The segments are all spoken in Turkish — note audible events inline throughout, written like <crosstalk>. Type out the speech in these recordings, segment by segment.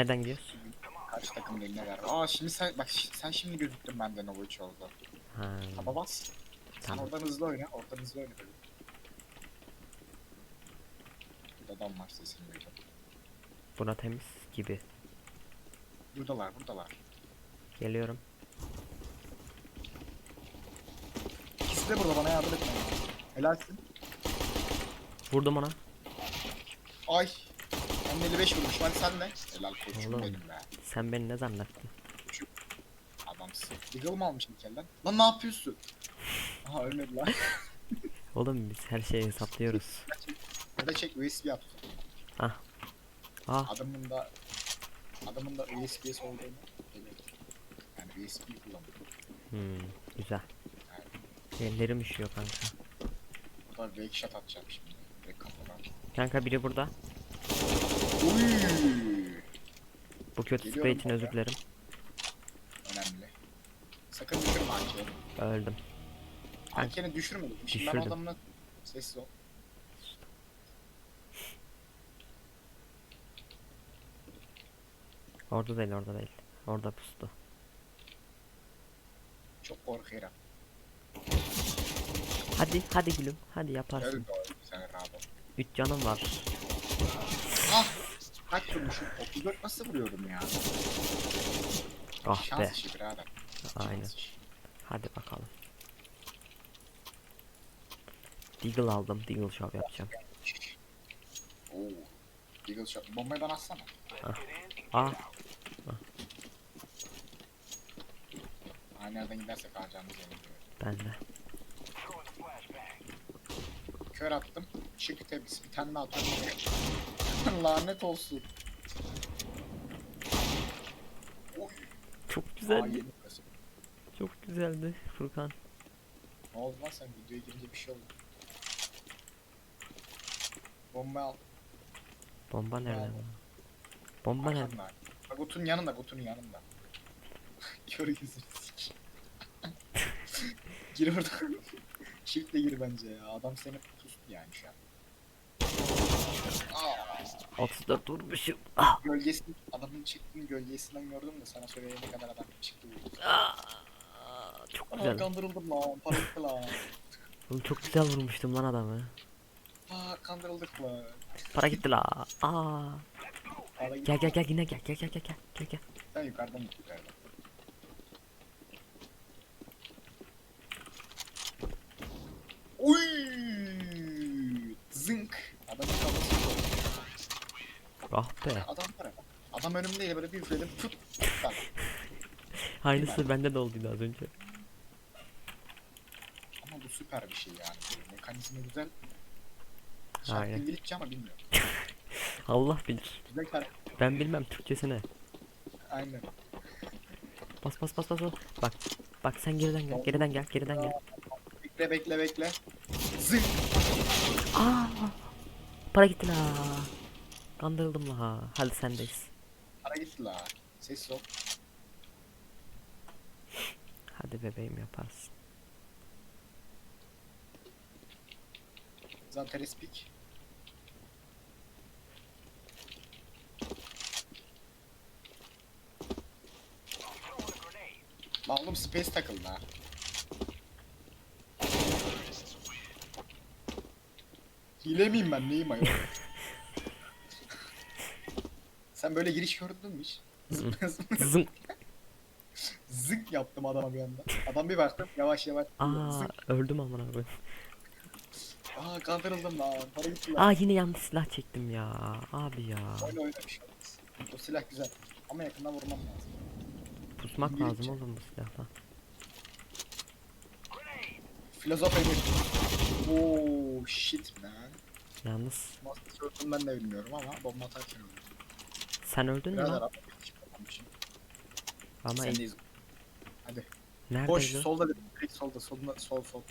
Nereden gidiyoruz? Karşı takımın eline ver. Aa şimdi sen bak şi- sen şimdi gözüktün benden o üç oldu. Ha, Taba bas. Sen tamam. oradan hızlı oyna. Oradan hızlı oyna tabii. Burada adam var sesini duydum. Bura temiz gibi. Buradalar buradalar. Geliyorum. İkisi de burada bana yardım etme. Helalsin. Vurdum ona. Ay. Ben 55 vurmuş. Hadi sen de. Helal koçum Oğlum. benim be. Sen beni ne zannettin? Adamsın. Deagle mı almış ilk elden? Lan ne yapıyorsun? Aha ölmedi lan. <laughs> Oğlum biz her şeyi hesaplıyoruz. <laughs> Ya da çek USB yaptı. Ah Adamın da adamın da USB'si olduğunu evet. Yani USB kullanıyor. hmm, güzel. Ellerim üşüyor kanka. Burada fake shot atacağım şimdi. Kafadan. Kanka biri burada. Bu kötü Geliyorum spray için özür dilerim. Önemli. Sakın düşürme AK'yi. Öldüm. AK'ni düşürmedim. Şimdi ben Düşürdüm. adamla sessiz ol. Orada değil orada değil. Orada pustu. Çok korkuyorum. Hadi hadi gülüm. Hadi yaparsın. Öldü o. Sen rahat ol. 3 canım var. Ah! Kaç vurmuşum? 34 nasıl vuruyorum ya? Ah be. Şans işi birader. Aynen. Şans işi. Hadi bakalım. Deagle aldım. Deagle shop yapacağım. Oo. Eagle shot. Bombayı bana atsana. Ah Aynı yerden gidersek alacağımız yere gidiyor. ben de. Kör attım. Çık temiz. Bir tane daha atıyorum. Lanet olsun. Çok güzeldi. Çok güzeldi Furkan. Ne oldu lan sen videoya girince bir şey oldu. Bomba al. Bomba nerede? Lan? Bomba nerede? Arkanda. Bak yanında, Gut'un yanında. Kör yüzünü sik. gir oradan. Shift'le gir bence ya. Adam seni pustu yani şu an. Aa, 34 vurmuşum. Ah, gölgesini, adamın çıktığını gölgesinden gördüm de sana söyleyene kadar adam çıktı ah, çok Aa, güzel. kandırıldım lan, para gitti lan. Oğlum çok güzel vurmuştum lan adamı. Aa, kandırıldık lan. Para gitti la. Aa. Para gitti. Gel gel gel yine gel gel gel gel gel gel gel. Sen yukarıdan git yukarıdan. Ah be. Adam var ya. Adam önümdeydi böyle bir üfledim fıt. Bak. Aynısı bende de olduydu az önce. Ama bu süper bir şey yani. Mekanizma güzel. Aynen. Şarkı İngilizce ama bilmiyorum. <laughs> Allah bilir. Güzel şarkı. Ben bilmem Türkçesine. Aynen. Bas bas bas bas. bas. Bak. Bak sen geriden gel. Geriden gel. Geriden gel. Bekle bekle bekle. Zınk! Aa. Para gitti la. Kandırıldım la. Hadi sendeyiz. Para gitti la. Ses ol. Hadi bebeğim yaparsın. Zaten speak. Lan oğlum space takıldı ha. Hile miyim ben neyim ayol? <laughs> Sen böyle giriş gördün mü hiç? Zım. <laughs> Zık yaptım adama bir anda. Adam bir baktım yavaş yavaş. Aa Zık. öldüm amına koyayım. Aa lan. Para gitti lan. Aa yine yanlış silah çektim ya. Abi ya. Oyna oyna bir şey olmaz. O silah güzel. Ama yakından vurmam lazım. Pusmak İngilizce. lazım oğlum bu silahla. Filozof Emir. Oo shit man. Yalnız Master Sword'un ben de bilmiyorum ama bomba atarken öldüm. Sen öldün mü Birader lan? abi. Ama Sendeyiz. Hadi. nerede Koş solda dedim. Direkt solda solda sol sol.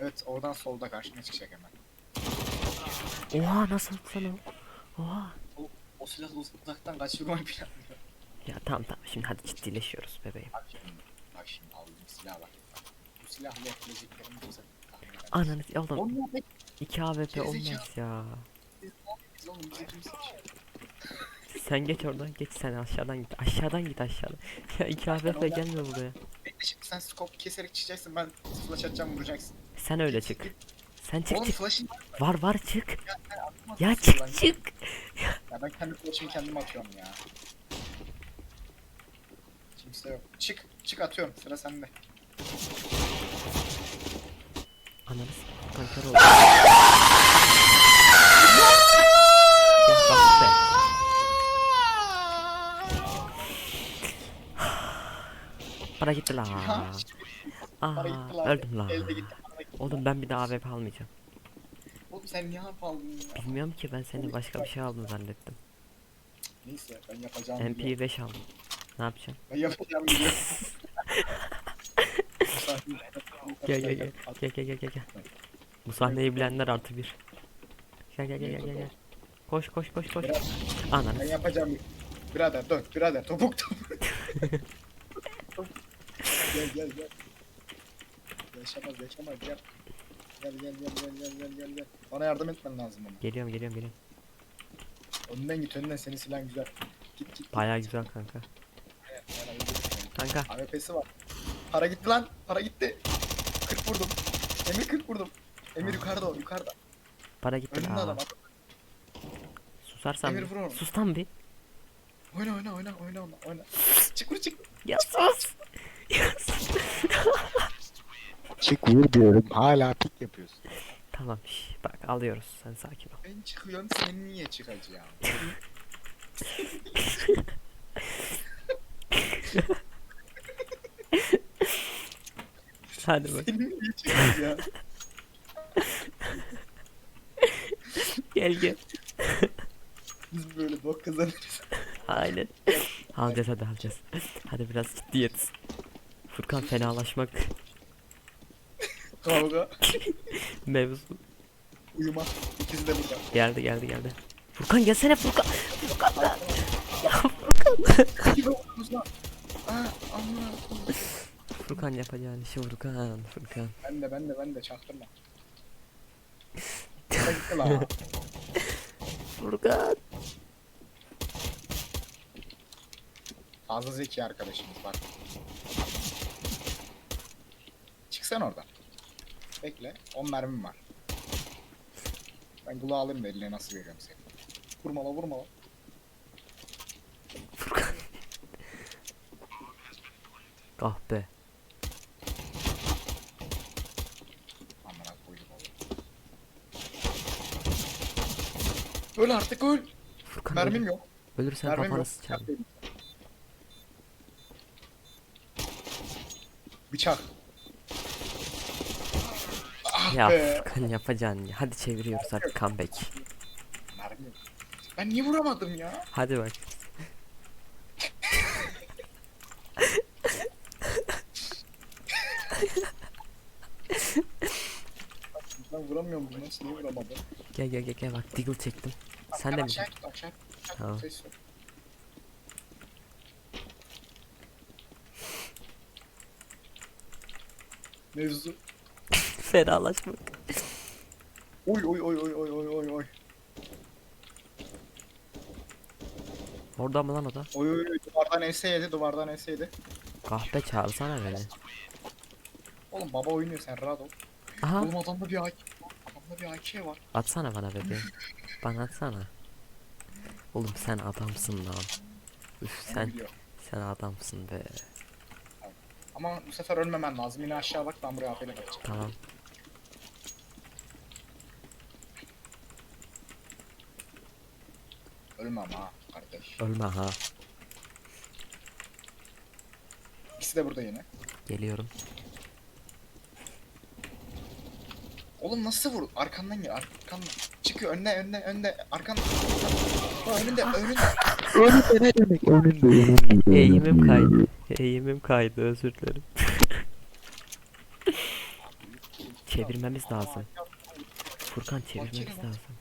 Evet oradan solda karşına çıkacak hemen. Oha nasıl sen o? Oha. O silahla uzaktan kaçırmayı planlıyor. Ya tamam tamam şimdi hadi ciddileşiyoruz bebeğim. Bak şimdi. Bak şimdi aldığım silah bak. Bu silahla yapabileceklerimi kimse tahmin edemez. Ananı s- oğlum Oğlum ne 2 AWP Gerizekalı. olmaz ya. biz oğlum bizi kimse Sen geç oradan geç sen aşağıdan git. Aşağıdan git aşağıdan. <laughs> Ya iki oradan- gelme buraya. Bekle şimdi sen scope keserek çıkacaksın ben flash atacağım vuracaksın. Sen öyle çık. Sen çık Oğlum çık. flash'ın Var var çık. Ya mısın çık çık. Ya ben kendi flash'ımı kendim atıyorum ya. Kimse yok. Çık. Çık atıyorum. Sıra sende. Ananı s- kanker oldu. Ya bak be. Para gitti la. Para gitti lan. öldüm la. Elde gitti. para gitti. Oğlum ben bir daha AWP almayacağım. Oğlum sen niye hap aldın ya? Bilmiyorum ki ben seni başka bir şey aldın zannettim. Neyse ben yapacağım biliyorum. MP5 aldım. Ne yapacağım? Ben yapacağım biliyorum. <laughs> Gel gel gel. Gel gel gel gel gel. Bu sahneyi bilenler artı bir. Gel gel gel gel gel. gel. Koş koş koş koş. Ananı Ben yapacağım. Birader dön. Birader topuk topuk. <laughs> gel gel gel. Yaşamaz yaşamaz gel. Gel gel gel gel gel gel gel gel. Bana yardım etmen lazım ama. Geliyorum geliyorum geliyorum. Önden git önden senin silahın güzel. Git git. Bayağı güzel kanka. Aynen, aynen, git. Kanka AWP'si var. Para gitti lan. Para gitti. 40 vurdum. Emir 40 vurdum. Emir yukarıda o yukarıda. para gitti Önünde adam. Susarsan Emir vur onu. Sus lan bir. Oyna oyna oyna oyna oyna. Çık vur çık. Ya sus. Çık vur diyorum. Hala pik yapıyorsun. Tamam şş, bak alıyoruz sen sakin ol. Ben çıkıyorum sen niye çıkacağım? Hadi bak Senin niye çıkacağım? gel gel. Biz böyle bok kazanırız. Aynen. alacağız hadi alacağız. Hadi biraz ciddiyet. Furkan fenalaşmak Kavga, mevzu. uyuma. İkisi de burada. Geldi geldi geldi. Furkan gelsene Furkan. Furkan lan. Aa, amına koyayım. Furkan yapacağın işi Furkan. Furkan. Ben de ben de ben de çaktırma. <laughs> Gitti. Furkan. Fazla zeki arkadaşımız bak. Çıksan oradan. Bekle. 10 mermim var. Ben kulağı alayım da eline nasıl veriyorum seni. Vurma la vurma la. Furkan. Kahpe. <laughs> Amına koydum oğlum. Öl artık öl. Furkan Mermim ölür- yok. Ölürsen Mermim kafanı yok. sıçarım. Bıçak. Ah Ya be. Furkan yapacağın ya. Hadi çeviriyoruz hadi comeback. Mermi. Ben niye vuramadım ya? Hadi bak. Ben vuramıyorum bunu. Nasıl niye vuramadım? Gel gel gel gel bak deagle çektim. Sen de mi? Aşağı git aşağı git. Aşağı Tamam. git. Ses yok. Mevzu. <laughs> Fenalaşmak. Oy oy oy oy oy oy oy oy. Orada mı lan o da? Oy oy oy duvardan ese yedi duvardan ese yedi. Kahpe çağırsana beni. Oğlum baba oynuyor sen rahat ol. Aha Oğlum adamda bir AK. Adamda bir AK var. atsana bana bebeğim. Bana atsana. Oğlum sen adamsın lan. Üf sen sen adamsın be. Ama bu sefer ölmemen lazım. Yine aşağı bak ben buraya AP'yle bakacağım. Tamam. Ölmem ha kardeş. Ölme ha. İkisi de burada yine. Geliyorum. Oğlum nasıl vur? Arkandan gel arkandan. Çıkıyor önüne önüne önüne arkandan. Ha, önünde önünde. Önünde ne demek önünde önünde. Eğimim kaydı. Eğimim kaydı özür dilerim. <laughs> Çevirmemiz lazım. Furkan çevirmemiz lazım.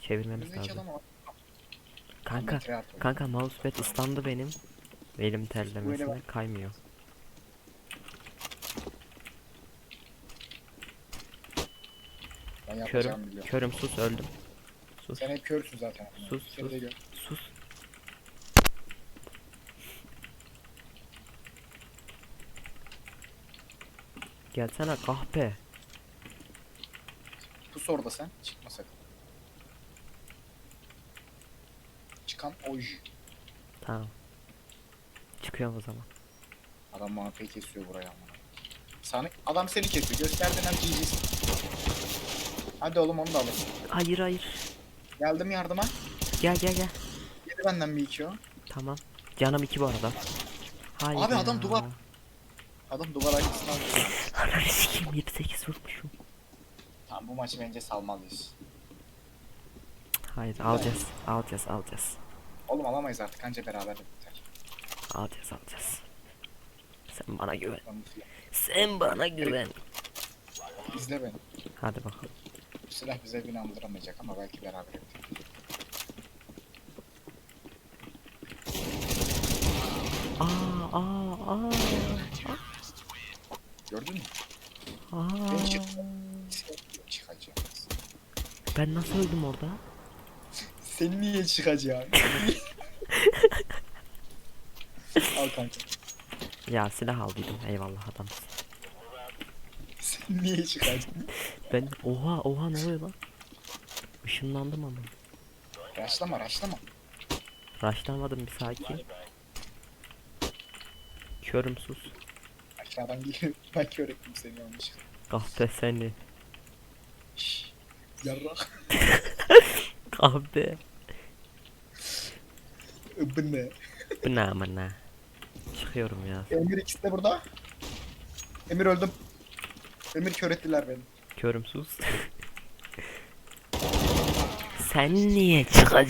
Çevirmemiz lazım. Kanka kanka mousepad ıslandı benim. Elim terlemesine kaymıyor. Körüm. Körüm sus öldüm. Sus. Sen hep körsün zaten. Sus, sus. Sus. Gelsene kahpe. Pus orada sen. Çıkma sakın. Çıkan oj. Tamam. Çıkıyorum o zaman. Adam pek kesiyor buraya ama. Sana, adam seni kesiyor. Gösterdin hem GG'sin. Hadi oğlum onu da alırsın. Hayır hayır. Geldim yardıma. Gel gel gel. Yedi benden bir iki o. Tamam. Canım iki bu arada. Hayır Abi adam duvar- Adam duvar arkasına aldı. Ananı sikeyim 7-8 vurmuşum. Tamam bu maçı bence salmalıyız. Hayır alacağız. Alacağız alacağız. Oğlum alamayız artık anca beraber biter. Alacağız alacağız. Sen bana güven. Sen bana güven. İzle beni. Hadi bakalım. Bu silah bize beni andıramayacak ama belki beraber biter. Aa aa. Gördün mü? Aa. Ben çık- Çıkacağız. Ben nasıl öldüm orada? Sen niye çıkacaksın? Al kanka. Ya silah aldıydım. Eyvallah adam. Sen niye çıkacaksın? Ben oha oha ne oluyor lan? Işınlandım ama. Raşlama raşlama. Raşlamadım bir sakin. Körüm sus. Aşağıdan geliyor. <laughs> Ben kör ettim seni yanlışlıkla. Kahpe seni. Şşş. Yarrak. <laughs> Kahpe. Bu ne? Bu ne amına. Çıkıyorum ya. Emir ikisi de burada. Emir öldüm. Emir kör ettiler beni. Körüm sus. <laughs> Sen niye çıkacaksın?